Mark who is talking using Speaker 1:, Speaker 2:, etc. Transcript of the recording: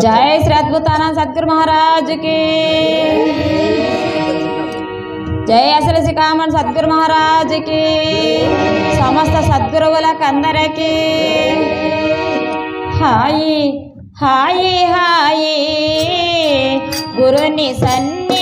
Speaker 1: జయ శ్రీ అద్భుతాన సద్గురు మహారాజుకి. జయ అసలు శిఖామణి సద్గురు మహారాజుకి. సమస్త సద్గురువులకందరికీ హాయి హాయి హాయి. గురుని సన్ని